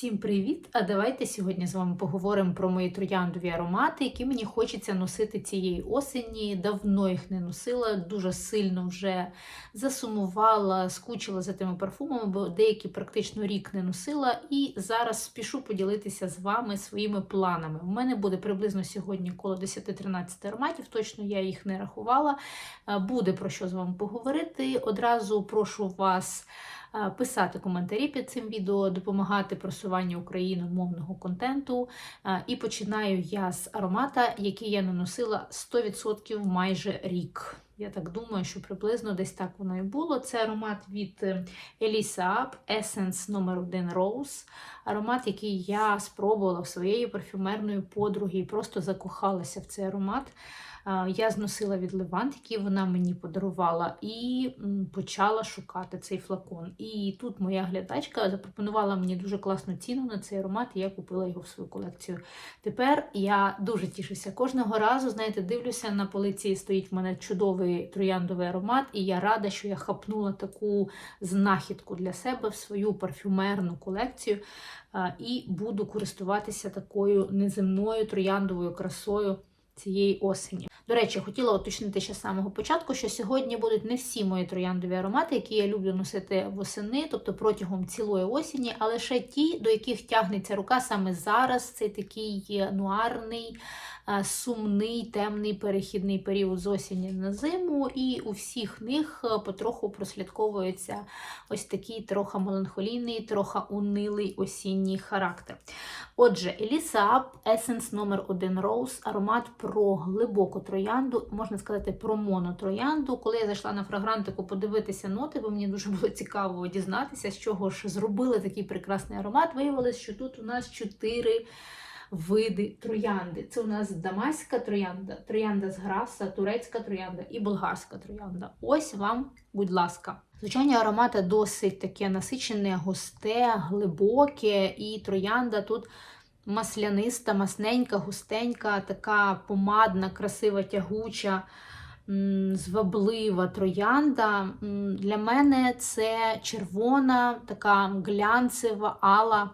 Всім привіт! А давайте сьогодні з вами поговоримо про мої трояндові аромати, які мені хочеться носити цієї осені. Давно їх не носила, дуже сильно вже засумувала, скучила за тими парфумами, бо деякі практично рік не носила. І зараз спішу поділитися з вами своїми планами. У мене буде приблизно сьогодні коло 10-13 ароматів, точно я їх не рахувала. Е, Буде про що з вами поговорити. Одразу прошу вас писати коментарі під цим відео, допомагати просуванню україномовного контенту. Е, І починаю я з аромата, який я наносила 100% майже рік. Я так думаю, що приблизно десь так воно і було. Це аромат від е, Elisa Up, Essence номер 1 Rose. Аромат, який я спробувала в своєї парфюмерної подруги і просто закохалася в цей аромат. Я зносила від Левант, який вона мені подарувала, і почала шукати цей флакон. І тут моя глядачка запропонувала мені дуже класну ціну на цей аромат, і я купила його в свою колекцію. Тепер я дуже тішуся. Кожного разу, знаєте, дивлюся на полиці, стоїть в мене чудовий трояндовий аромат, і я рада, що я хапнула таку знахідку для себе в свою парфюмерну колекцію. І буду користуватися такою неземною трояндовою красою цієї осені. До речі, хотіла уточнити ще з самого початку, що сьогодні будуть не всі мої трояндові аромати, які я люблю носити восени, тобто протягом цілої осені, а лише ті, до яких тягнеться рука саме зараз. Це такий нуарний, сумний, темний перехідний період з осені на зиму, і у всіх них е, потроху прослідковується ось такий трохи меланхолійний, трохи унилий осінній характер. Отже, Up Essence номер 1 Rose, аромат про глибоку троянду, можна сказати, про монотроянду. Коли я зайшла на фрагрантику подивитися ноти, бо мені дуже було цікаво дізнатися, з чого ж зробили такий прекрасний аромат. Виявилось, що тут у нас чотири види троянди. Це у нас дамаська троянда, троянда з граса, турецька троянда і болгарська троянда. Ось вам, будь ласка. Звичайно, аромати досить таке насичене, густе, глибоке, і троянда тут масляниста, масненька, густенька, така помадна, красива, тягуча, зваблива троянда. Для мене це червона, така глянцева, ала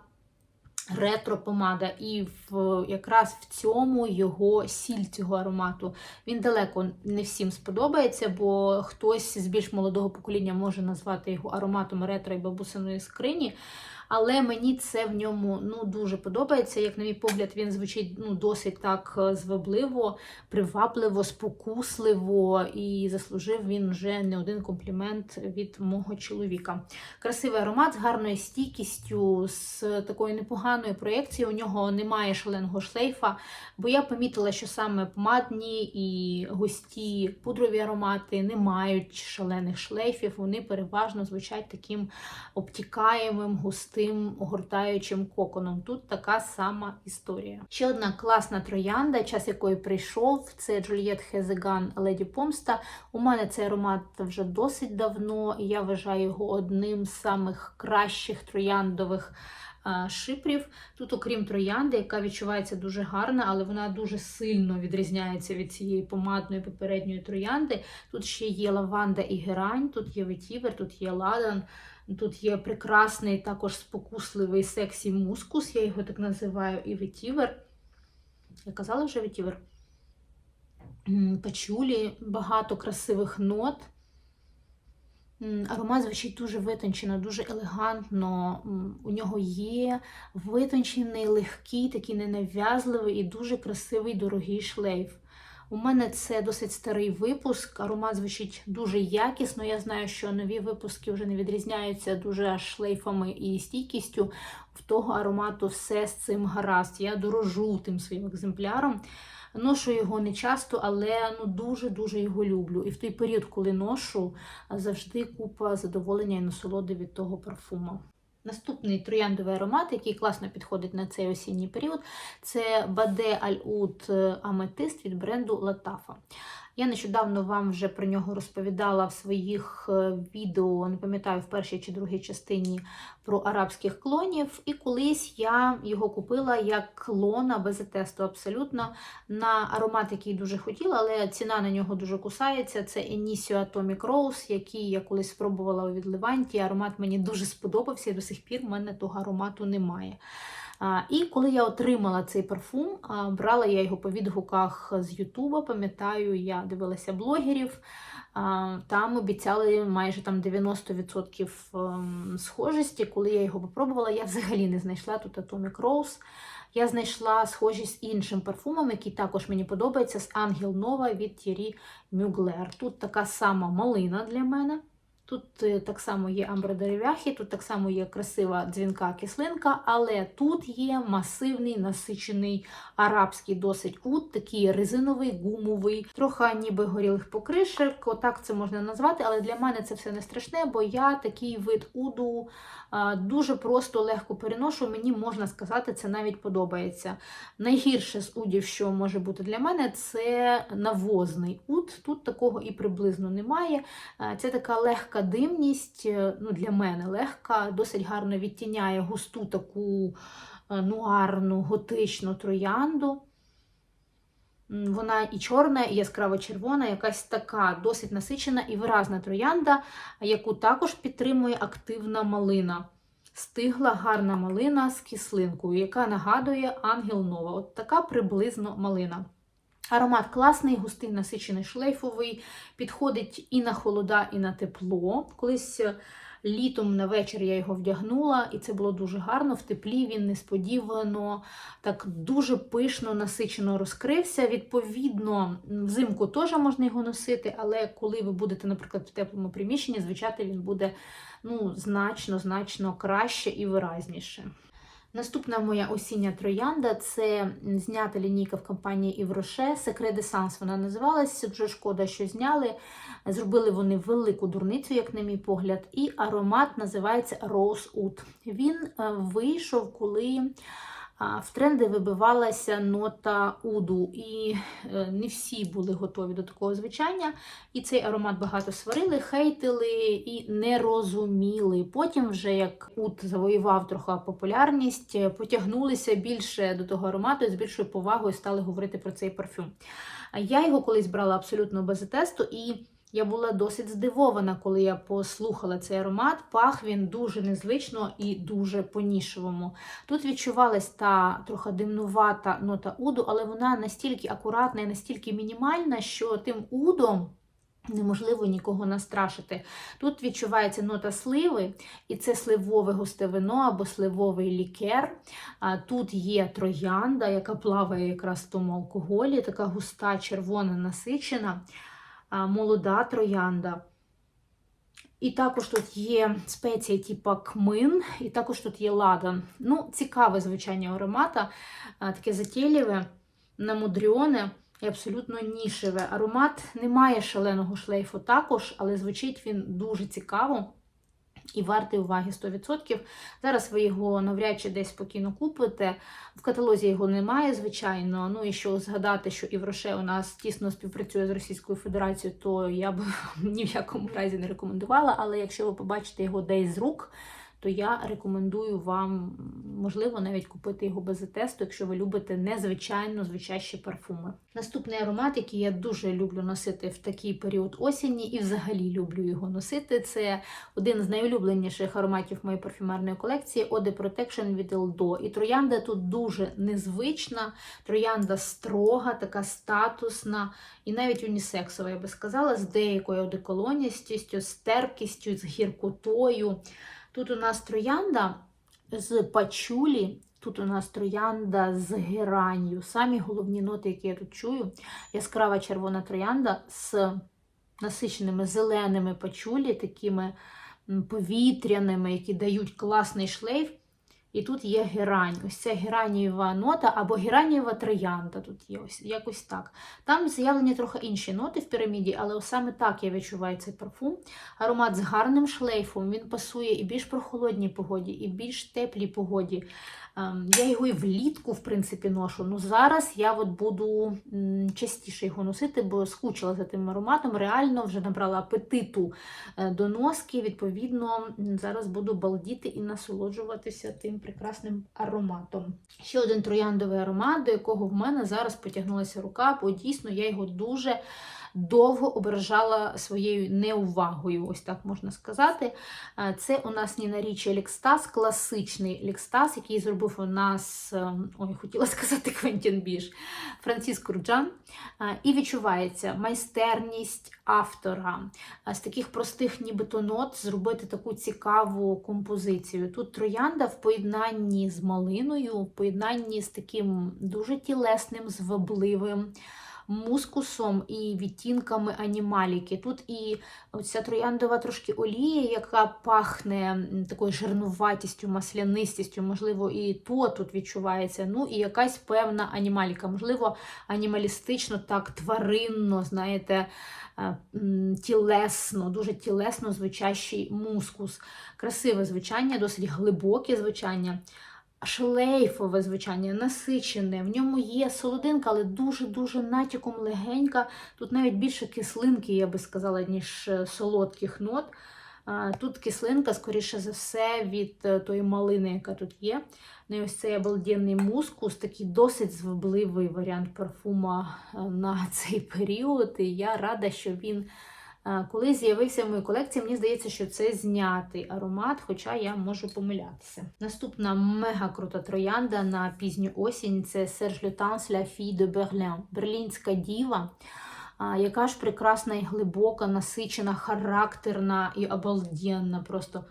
ретро-помада. І в, якраз в цьому його сіль цього аромату. Він далеко не всім сподобається, бо хтось з більш молодого покоління може назвати його ароматом ретро і бабусиної скрині. Але мені це в ньому ну, дуже подобається. Як, на мій погляд, він звучить ну, досить так е, звабливо, привабливо, спокусливо, і заслужив він вже не один комплімент від мого чоловіка. Красивий аромат з гарною стійкістю, з такою непоганою проєкцією. У нього немає шаленого шлейфа, бо я помітила, що саме помадні і густі пудрові аромати не мають шалених шлейфів. Вони переважно звучать таким обтікаємим, густим, огортаючим коконом. Тут така сама історія. Ще одна класна троянда, час якої прийшов, це Джульєт Хезеган Леді Помста. У мене цей аромат вже досить давно, і я вважаю його одним з самих кращих трояндових. Шипрів. Тут, окрім троянди, яка відчувається дуже гарна, але вона дуже сильно відрізняється від цієї помадної попередньої троянди. Тут ще є лаванда і герань, тут є ветівер, тут є ладан, тут є прекрасний, також спокусливий сексі мускус, я його так називаю, і ветівер. Я казала вже ветівер. Пачулі, багато красивих нот. Аромат звучить дуже витончено, дуже елегантно. У нього є витончений, легкий, такий ненав'язливий і дуже красивий дорогий шлейф. У мене це досить старий випуск. Аромат звучить дуже якісно. Я знаю, що нові випуски вже не відрізняються дуже шлейфами і стійкістю. В того аромату все з цим гаразд. Я дорожу тим своїм екземпляром. Ношу його не часто, але ну дуже-дуже його люблю. І в той період, коли ношу, завжди купа задоволення і насолоди від того парфуму. Наступний трояндовий аромат, який класно підходить на цей осінній період, це Баде Аль-Ут Аметист від бренду Латафа. Я нещодавно вам вже про нього розповідала в своїх е, відео, не пам'ятаю, в першій чи другій частині про арабських клонів. І колись я його купила як клона без тесту абсолютно на аромат, який дуже хотіла, але ціна на нього дуже кусається. Це Enisio Atomic Rose, який я колись спробувала у відливанті. Аромат мені дуже сподобався, і до сих пір в мене того аромату немає. І коли я отримала цей парфум, брала я його по відгуках з Ютуба. Пам'ятаю, я дивилася блогерів. Там обіцяли майже там 90% ем, схожості. Коли я його попробувала, я взагалі не знайшла тут Atomic Rose. Я знайшла схожість з іншим парфумом, який також мені подобається, з Angel Nova від Thierry Mugler. Тут така сама малина для мене. Тут е, так само є амбродерев'яхи, тут так само є красива дзвінка кислинка, але тут є масивний насичений арабський досить ут, такий резиновий, гумовий, трохи ніби горілих покришок. Отак це можна назвати, але для мене це все не страшне, бо я такий вид уду дуже просто легко переношу. Мені можна сказати, це навіть подобається. Найгірше з удів, що може бути для мене, це навозний уд. Тут такого і приблизно немає. Це така легка димність, е, ну для мене легка, досить гарно відтіняє густу таку е, нуарну, готичну троянду. Вона і чорна, і яскраво червона, якась така досить насичена і виразна троянда, яку також підтримує активна малина. Стигла гарна малина з кислинкою, яка нагадує Ангел Нова. От така приблизно малина. Аромат класний, густий, насичений, шлейфовий, підходить і на холода, і на тепло. Колись е, літом на вечір я його вдягнула, і це було дуже гарно. В теплі він несподівано, так дуже пишно, насичено розкрився. Відповідно, взимку теж можна його носити, але коли ви будете, наприклад, в теплому приміщенні, звучати він буде ну, значно, значно краще і виразніше. Наступна моя осіння троянда це знята лінійка в компанії Івроше. Секре Десанс вона називалася. Дуже шкода, що зняли. Зробили вони велику дурницю, як на мій погляд, і аромат називається Rose Oud. Він е, вийшов, коли в тренди вибивалася нота уду, і е, не всі були готові до такого звучання. І цей аромат багато сварили, хейтили і не розуміли. Потім, вже як уд завоював трохи популярність, е, потягнулися більше до того аромату і з більшою повагою стали говорити про цей парфюм. Я його колись брала абсолютно без тесту і. Я була досить здивована, коли я послухала цей аромат. Пах він дуже незвично і дуже по-нішевому. Тут відчувалась та трохи димнувата нота уду, але вона настільки акуратна і настільки мінімальна, що тим удом. Неможливо нікого настрашити. Тут відчувається нота сливи, і це сливове густе вино або сливовий лікер. Тут є троянда, яка плаває якраз в тому алкоголі, така густа, червона, насичена молода троянда. І також тут є спеція типу кмин, і також тут є ладан. Ну, цікаве звучання аромата, таке затєліве, намудрьоне і абсолютно нішеве. Аромат не має шаленого шлейфу також, але звучить він дуже цікаво. І вартий уваги 100%. Зараз ви його навряд чи десь спокійно купите. В каталозі його немає, звичайно. Ну і що згадати, що Івроше у нас тісно співпрацює з Російською Федерацією, то я б ні в якому разі не рекомендувала. Але якщо ви побачите його десь з рук, то я рекомендую вам, можливо, навіть купити його без тесту, якщо ви любите незвичайно звучащі парфуми. Наступний аромат, який я дуже люблю носити в такий період осені, і взагалі люблю його носити. Це один з найулюбленіших ароматів моєї парфюмерної колекції Eau de Protection від Eldo. І троянда тут дуже незвична, троянда строга, така статусна і навіть унісексова, я би сказала, з деякою одеколоністю, з терпкістю, з гіркотою. Тут у нас троянда з пачулі, тут у нас троянда з геранію. Самі головні ноти, які я тут чую, яскрава червона троянда з насиченими зеленими пачулі, такими повітряними, які дають класний шлейф. І тут є герань. Ось ця геранієва нота або геранієва троянда. Тут є ось якось так. Там заявлені трохи інші ноти в піраміді, але саме так я відчуваю цей парфум. Аромат з гарним шлейфом, він пасує і більш прохолодній погоді, і більш теплій погоді. Ем, Я його і влітку, в принципі, ношу. Ну зараз я от буду частіше його носити, бо скучила за тим ароматом. Реально вже набрала апетиту е, до носки. Відповідно, зараз буду балдіти і насолоджуватися тим прекрасним ароматом. Ще один трояндовий аромат, до якого в мене зараз потягнулася рука, бо дійсно я його дуже довго ображала своєю неувагою, ось так можна сказати. Це у нас Ніна Річі Елікстаз, класичний Елікстаз, який зробив у нас, е, ой, хотіла сказати Квентін Біш, Франциск Руджан. Е, І відчувається майстерність автора з таких простих, нібито нот, зробити таку цікаву композицію. Тут троянда в поєднанні з малиною, в поєднанні з таким дуже тілесним, звабливим мускусом і відтінками анімаліки. Тут і оця трояндова трошки олія, яка пахне такою жирнуватістю, маслянистістю, можливо, і то тут відчувається. Ну, і якась певна анімаліка, можливо, анімалістично, так, тваринно, знаєте, е, тілесно, дуже тілесно звучащий мускус. Красиве звучання, досить глибоке звучання шлейфове звучання, насичене. В ньому є солодинка, але дуже-дуже натяком легенька. Тут навіть більше кислинки, я би сказала, ніж е, солодких нот. Тут кислинка, скоріше за все, від е, тої малини, яка тут є. Ну і ось цей обалденний мускус, такий досить звабливий варіант парфума е, на цей період. І я рада, що він коли з'явився в моїй колекції, мені здається, що це знятий аромат, хоча я можу помилятися. Наступна мега крута троянда на пізню осінь це Serge Lutens La Fille de Berlin, Берлінська діва. Яка ж прекрасна і глибока, насичена, характерна і обалденна. Просто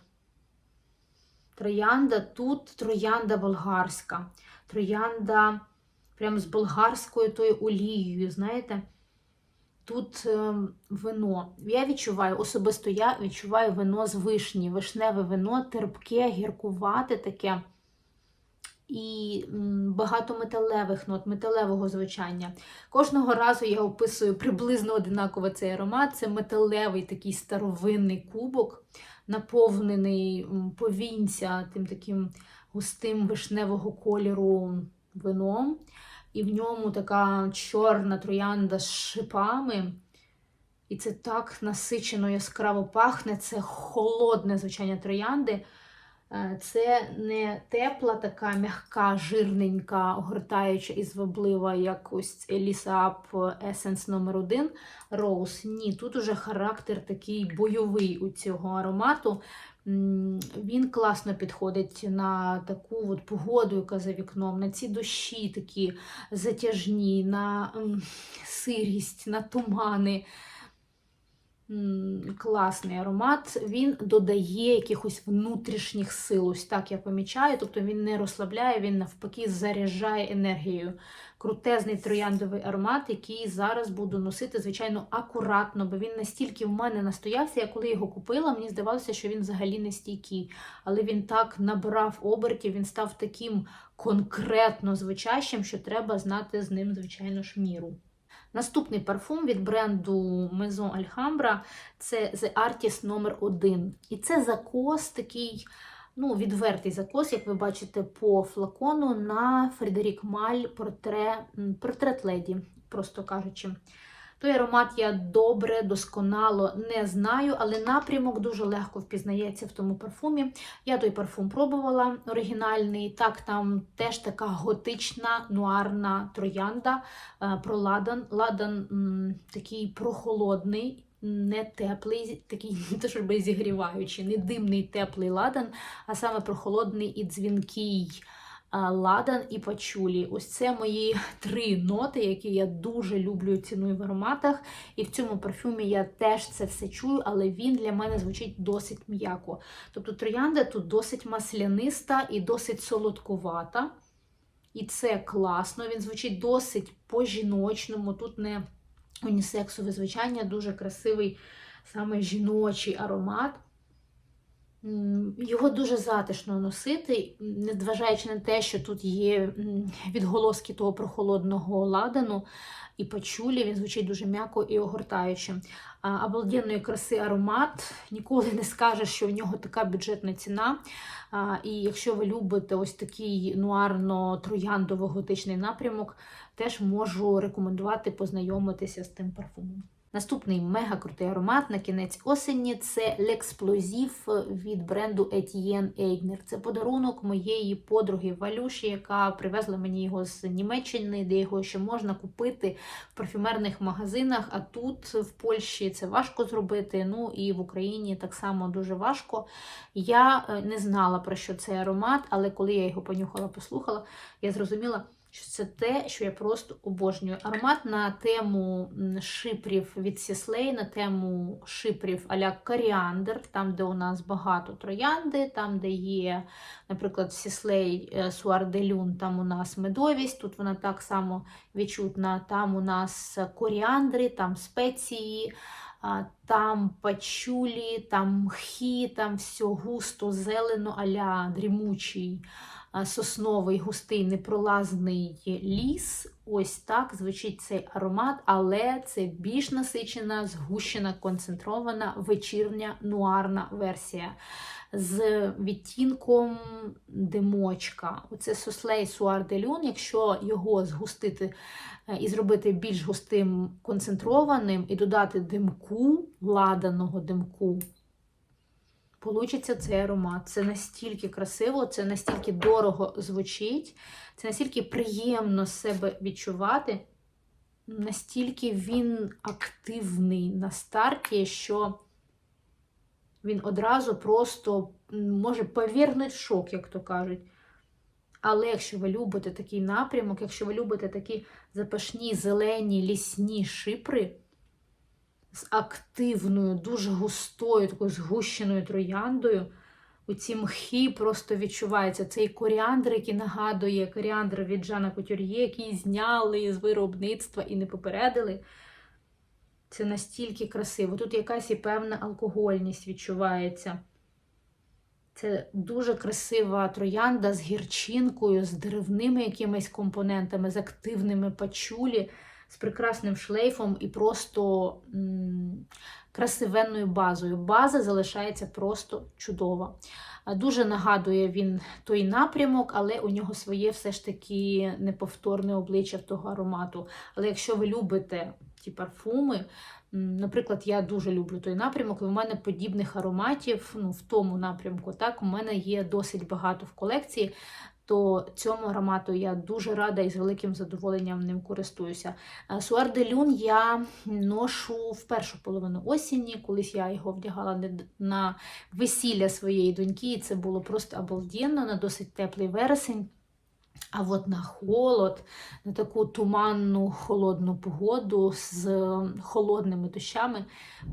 троянда тут троянда болгарська. Троянда прям з болгарською тою олією, знаєте. Тут е, вино. Я відчуваю, особисто я відчуваю вино з вишні, вишневе вино, терпке, гіркувате таке. І багато металевих нот, металевого звучання. Кожного разу я описую приблизно одинаково цей аромат. Це металевий такий старовинний кубок, наповнений повінця тим таким густим вишневого кольору вином. І в ньому така чорна троянда з шипами. І це так насичено яскраво пахне. Це холодне звучання троянди. Е, Це не тепла, така м'яка, жирненька, огортаюча і зваблива, як ось Еліса Ап Essence номер 1 Rose. Ні, тут уже характер такий бойовий у цього аромату. Він класно підходить на таку от погоду, яка за вікном, на ці дощі такі затяжні, на сирість, на тумани. Класний аромат. Він додає якихось внутрішніх сил. Ось так я помічаю. Тобто він не розслабляє, він навпаки заряджає енергією. Крутезний трояндовий аромат, який зараз буду носити, звичайно, акуратно, бо він настільки в мене настоявся. Я коли його купила, мені здавалося, що він взагалі не стійкий. Але він так набрав обертів, він став таким конкретно звучащим, що треба знати з ним, звичайно ж, міру. Наступний парфум від бренду Maison Alhambra це The Artist номер 1 І це закос такий, ну, відвертий закос, як ви бачите по флакону на Фредерік Маль портрет, портрет леді, просто кажучи. Той аромат я добре, досконало не знаю, але напрямок дуже легко впізнається в тому парфумі. Я той парфум пробувала оригінальний. Так, там теж така готична нуарна троянда е, про ладан. Ладан такий прохолодний. Не теплий, такий не те, щоб зігріваючий, не димний теплий ладан, а саме прохолодний і дзвінкий ладан і пачулі. Ось це мої три ноти, які я дуже люблю і ціную в ароматах. І в цьому парфюмі я теж це все чую, але він для мене звучить досить м'яко. Тобто троянда тут досить масляниста і досить солодкувата. І це класно, він звучить досить по-жіночному. Тут не унісексове звучання, дуже красивий саме жіночий аромат. Його дуже затишно носити, незважаючи на те, що тут є відголоски того прохолодного ладану і пачулі, він звучить дуже м'яко і огортаюче. А, Обалденної краси аромат. Ніколи не скажеш, що в нього така бюджетна ціна. І якщо ви любите ось такий нуарно-трояндово-готичний напрямок, теж можу рекомендувати познайомитися з тим парфумом. Наступний мега крутий аромат на кінець осені це L'Explosive від бренду Etienne Eigner. Це подарунок моєї подруги Валюші, яка привезла мені його з Німеччини, де його ще можна купити в парфюмерних магазинах. А тут в Польщі це важко зробити. Ну і в Україні так само дуже важко. Я е, не знала про що цей аромат, але коли я його понюхала, послухала, я зрозуміла що це те, що я просто обожнюю. Аромат на тему шипрів від Сіслей, на тему шипрів а-ля коріандр, там, де у нас багато троянди, там, де є, наприклад, Сіслей Суарделюн, там у нас медовість, тут вона так само відчутна. Там у нас коріандри, там спеції. Там пачулі, там мхі, там все густо, зелено, аля дрімучий сосновий густий непролазний ліс. Ось так звучить цей аромат, але це більш насичена, згущена, концентрована вечірня нуарна версія. З відтінком димочка. Оце сослей Суар де Люн, якщо його згустити е, і зробити більш густим концентрованим, і додати димку, ладаного димку, получиться цей аромат. Це настільки красиво, це настільки дорого звучить, це настільки приємно себе відчувати, настільки він активний на старті, що він одразу просто може повірнути шок, як то кажуть. Але якщо ви любите такий напрямок, якщо ви любите такі запашні, зелені, лісні шипри, з активною, дуже густою, такою згущеною трояндою. У ці мхи просто відчувається цей коріандр, який нагадує коріандр від Жана Кутюр'є, який зняли з виробництва і не попередили. Це настільки красиво. Тут якась і певна алкогольність відчувається. Це дуже красива троянда з гірчинкою, з деревними якимись компонентами, з активними пачулі з прекрасним шлейфом і просто м красивенною базою. База залишається просто чудова. Дуже нагадує він той напрямок, але у нього своє все ж таки неповторне обличчя того аромату. Але якщо ви любите ті парфуми, Наприклад, я дуже люблю той напрямок, і в мене подібних ароматів ну, в тому напрямку. Так, У мене є досить багато в колекції то цьому аромату я дуже рада і з великим задоволенням ним користуюся. Суар де Люн я ношу в першу половину осені, колись я його вдягала на весілля своєї доньки, і це було просто обалденно на досить теплий вересень. А от на холод, на таку туманну холодну погоду з холодними дощами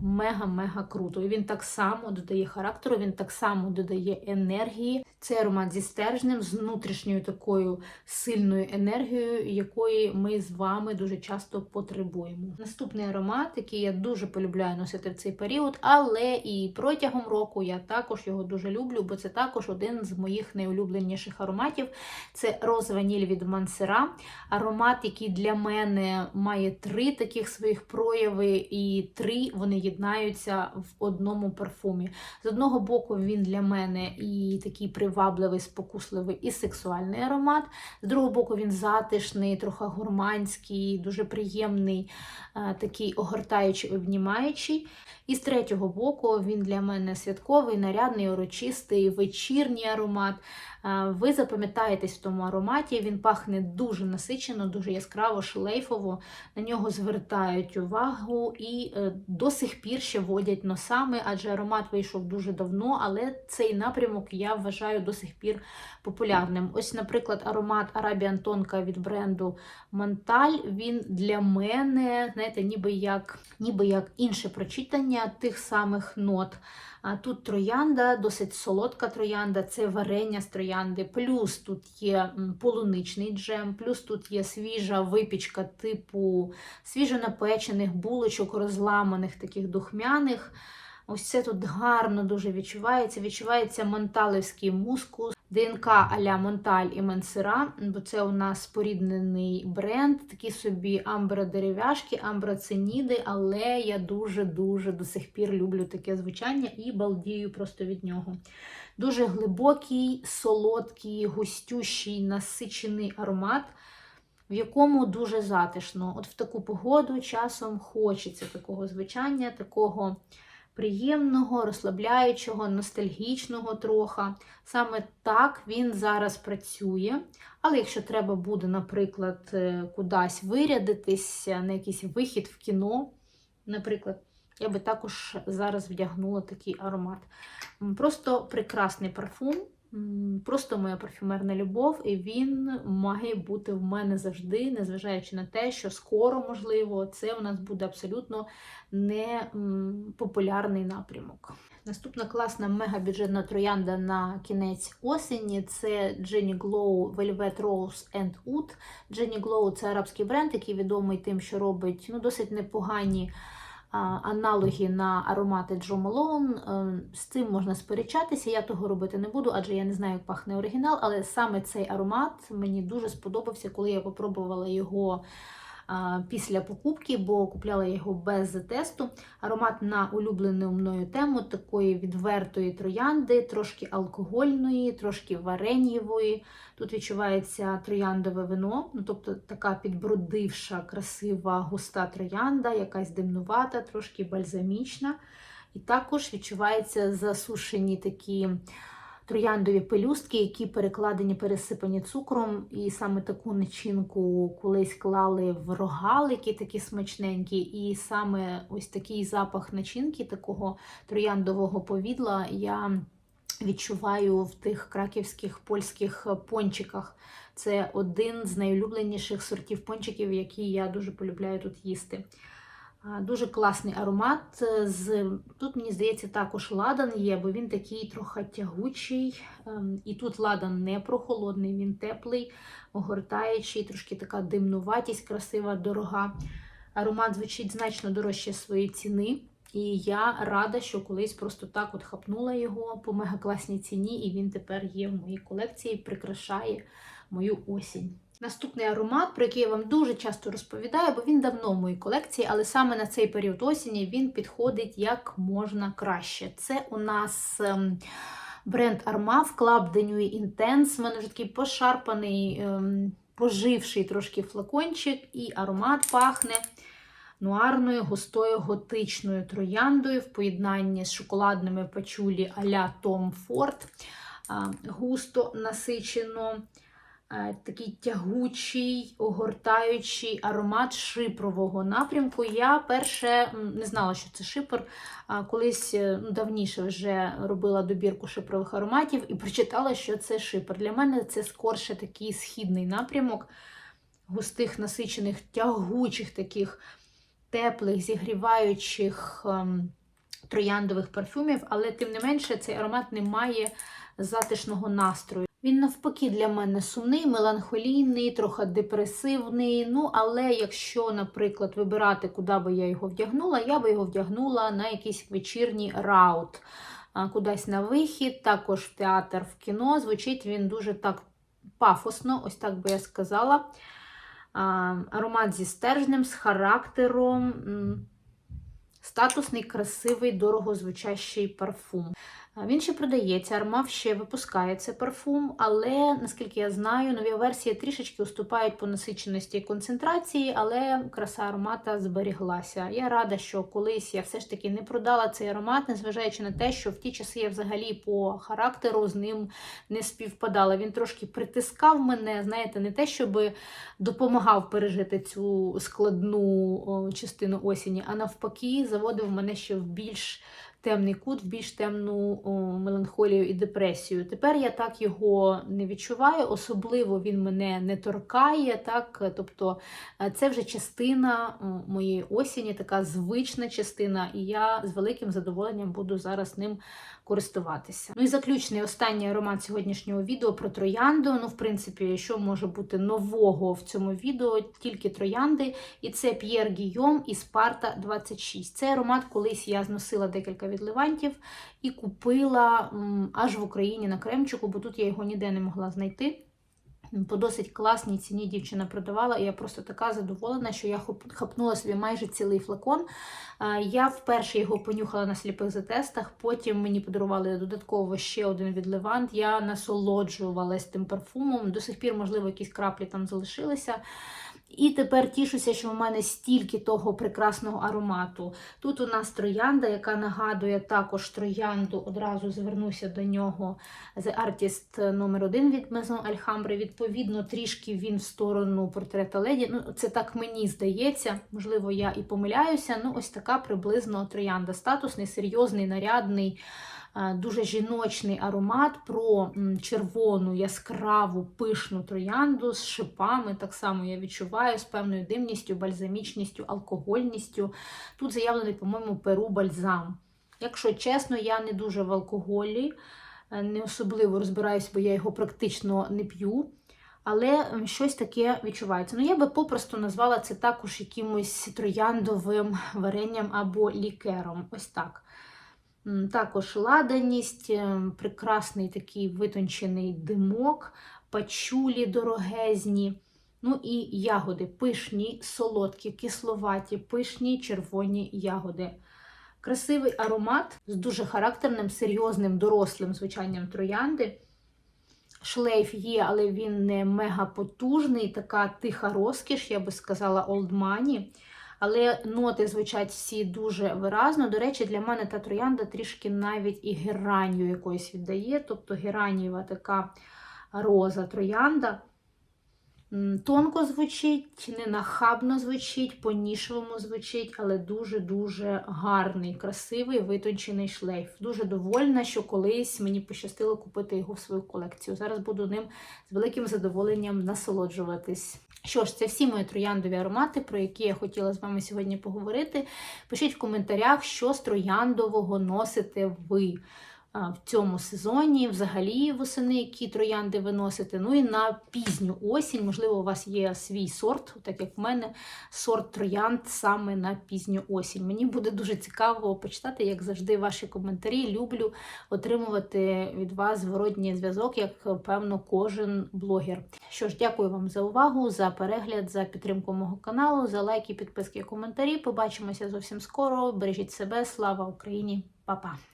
мега-мега круто. І він так само додає характеру, він так само додає енергії. Це аромат зі стержнем, з внутрішньою такою сильною енергією, якої ми з вами дуже часто потребуємо. Наступний аромат, який я дуже полюбляю носити в цей період, але і протягом року я також його дуже люблю, бо це також один з моїх найулюбленіших ароматів. Це роз ваніль від Мансера. Аромат, який для мене має три таких своїх прояви, і три вони єднаються в одному парфумі. З одного боку, він для мене і такий привабливий, спокусливий і сексуальний аромат. З другого боку, він затишний, трохи гурманський, дуже приємний, е, такий огортаючий, обнімаючий. І з третього боку, він для мене святковий, нарядний, урочистий, вечірній аромат. Ви запам'ятаєтесь в тому ароматі, він пахне дуже насичено, дуже яскраво, шлейфово. На нього звертають увагу і е, до сих пір ще водять носами, адже аромат вийшов дуже давно, але цей напрямок я вважаю до сих пір популярним. Ось, наприклад, аромат Arabian Тонка від бренду Монталь. Він для мене, знаєте, ніби як, ніби як інше прочитання тих самих нот. А Тут троянда, досить солодка троянда, це варення з троянди, плюс тут є полуничний джем, плюс тут є свіжа випічка типу свіжонапечених булочок, розламаних, таких духмяних. Ось це тут гарно дуже відчувається. Відчувається манталевський мускус, ДНК а-ля Монталь і Менсера, бо це у нас споріднений бренд, такі собі амбра-дерев'яшки, амбра-ценіди, але я дуже-дуже до сих пір люблю таке звучання і балдію просто від нього. Дуже глибокий, солодкий, густющий, насичений аромат, в якому дуже затишно. От в таку погоду часом хочеться такого звучання, такого приємного, розслабляючого, ностальгічного троха. Саме так він зараз працює. Але якщо треба буде, наприклад, е, кудись вирядитися на якийсь вихід в кіно, наприклад, я би також зараз вдягнула такий аромат. Просто прекрасний парфум, просто моя парфюмерна любов, і він має бути в мене завжди, незважаючи на те, що скоро, можливо, це у нас буде абсолютно не популярний напрямок. Наступна класна мегабюджетна троянда на кінець осені це Jenny Glow Velvet Rose and Oud. Jenny Glow це арабський бренд, який відомий тим, що робить ну, досить непогані аналоги на аромати Джо Малоун. Е, З цим можна сперечатися. Я того робити не буду, адже я не знаю, як пахне оригінал, але саме цей аромат мені дуже сподобався, коли я попробувала його після покупки, бо купляла я його без тесту. Аромат на улюблену мною тему такої відвертої троянди, трошки алкогольної, трошки варенєвої. Тут відчувається трояндове вино, ну тобто така підбродивша, красива, густа троянда, якась димнувата, трошки бальзамічна. І також відчуваються засушені такі трояндові пелюстки, які перекладені, пересипані цукром. І саме таку начинку колись клали в рогалики, такі смачненькі. І саме ось такий запах начинки, такого трояндового повідла, я відчуваю в тих краківських польських пончиках. Це один з найулюбленіших сортів пончиків, які я дуже полюбляю тут їсти. Дуже класний аромат. е, З... Тут, мені здається, також ладан є, бо він такий трохи тягучий. Ем, І тут ладан не прохолодний, він теплий, огортаючий, трошки така димнуватість, красива, дорога. Аромат звучить значно дорожче своєї ціни. І я рада, що колись просто так от хапнула його по мегакласній ціні, і він тепер є в моїй колекції, прикрашає мою осінь. Наступний аромат, про який я вам дуже часто розповідаю, бо він давно в моїй колекції, але саме на цей період осені він підходить як можна краще. Це у нас ем, бренд Armaf Club de Nuit Intense. У мене вже такий пошарпаний, ем, поживший трошки флакончик, і аромат пахне нуарною, густою готичною трояндою в поєднанні з шоколадними пачулі а-ля Tom Ford. А, Густо насичено. Е, Такий тягучий, огортаючий аромат шипрового напрямку. Я перше не знала, що це шипр. Колись е, ну, давніше вже робила добірку шипрових ароматів і прочитала, що це шипр. Для мене це скорше такий східний напрямок густих, насичених, тягучих таких теплих, зігріваючих ем, трояндових парфюмів, але тим не менше цей аромат не має затишного настрою. Він навпаки для мене сумний, меланхолійний, трохи депресивний. Ну, але якщо, наприклад, вибирати, куди би я його вдягнула, я би його вдягнула на якийсь вечірній раут, кудись на вихід, також в театр, в кіно. Звучить він дуже так пафосно, ось так би я сказала. Аромат зі стержнем, з характером. Статусний, красивий, дорогозвучащий парфум. Він ще продається, Армав ще випускає цей парфум, але наскільки я знаю, нові версії трішечки уступають по насиченості і концентрації, але краса аромата зберіглася. Я рада, що колись я все ж таки не продала цей аромат, незважаючи на те, що в ті часи я взагалі по характеру з ним не співпадала. Він трошки притискав мене, знаєте, не те, щоб допомагав пережити цю складну частину осені, а навпаки, заводив мене ще в більш темний кут, в більш темну меланхолію і депресію. Тепер я так його не відчуваю, особливо він мене не торкає. Так? Тобто е, це вже частина моєї осені, така звична частина, і я з великим задоволенням буду зараз ним користуватися. Ну і заключний останній аромат сьогоднішнього відео про троянду. Ну, в принципі, що може бути нового в цьому відео, тільки троянди. І це П'єр Гійом і Спарта 26. Цей аромат колись я зносила декілька відливантів і купила аж в Україні на кремчику, бо тут я його ніде не могла знайти. По досить класній ціні дівчина продавала, і я просто така задоволена, що я хапнула собі майже цілий флакон. Я вперше його понюхала на сліпих затестах, потім мені подарували додатково ще один відливант. Я насолоджувалась тим парфумом. До сих пір, можливо, якісь краплі там залишилися. І тепер тішуся, що в мене стільки того прекрасного аромату. Тут у нас троянда, яка нагадує також троянду. Одразу звернуся до нього. The Artist номер 1 від Maison Alhambra. Відповідно, трішки він в сторону портрета леді. Ну, це так мені здається. Можливо, я і помиляюся. Ну, ось така приблизно троянда. Статусний, серйозний, нарядний. Дуже жіночний аромат про червону, яскраву, пишну троянду з шипами. Так само я відчуваю з певною димністю, бальзамічністю, алкогольністю. Тут заявлений, по-моєму, перу бальзам. Якщо чесно, я не дуже в алкоголі, е, не особливо розбираюсь, бо я його практично не п'ю. Але щось таке відчувається. Ну, я би попросту назвала це також якимось трояндовим варенням або лікером. Ось так. Також ладаність, ем, прекрасний такий витончений димок, пачулі дорогезні. Ну і ягоди пишні, солодкі, кисловаті, пишні червоні ягоди. Красивий аромат з дуже характерним, серйозним, дорослим звучанням троянди. Шлейф є, але він не мега потужний, така тиха розкіш, я би сказала, Money. Але ноти звучать всі дуже виразно. До речі, для мене та троянда трішки навіть і геранью якоїсь віддає, тобто геранієва така роза троянда. Тонко звучить, не нахабно звучить, по-нішевому звучить, але дуже-дуже гарний, красивий, витончений шлейф. Дуже довольна, що колись мені пощастило купити його в свою колекцію. Зараз буду ним з великим задоволенням насолоджуватись. Що ж, це всі мої трояндові аромати, про які я хотіла з вами сьогодні поговорити. Пишіть в коментарях, що з трояндового носите ви в цьому сезоні, взагалі восени, які троянди ви носите. Ну і на пізню осінь, можливо, у вас є свій сорт, так як в мене, сорт троянд саме на пізню осінь. Мені буде дуже цікаво почитати, як завжди, ваші коментарі. Люблю отримувати від вас зворотній зв'язок, як певно, кожен блогер. Що ж, дякую вам за увагу, за перегляд, за підтримку мого каналу, за лайки, підписки, коментарі. Побачимося зовсім скоро. Бережіть себе, слава Україні, Па-па!